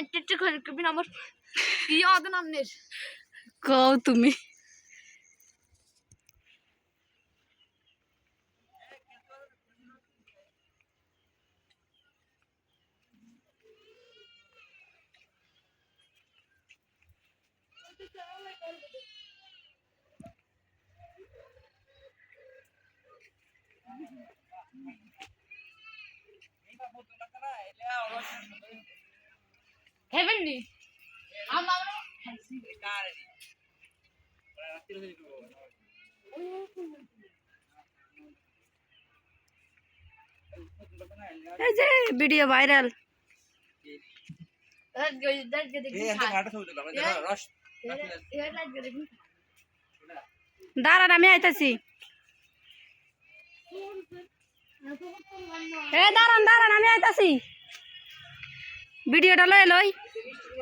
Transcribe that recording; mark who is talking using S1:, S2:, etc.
S1: একটু করে কবিন আমার কি আদন আমনের
S2: কও তুমি
S1: হেভেন নি আমার
S2: এই যে ভিডিও ভাইরাল দাঁড়ান আমি আইতাছি এ দাঁড়ান দাঁড়ান আমি আইতাছি ভিডিওটা লই লই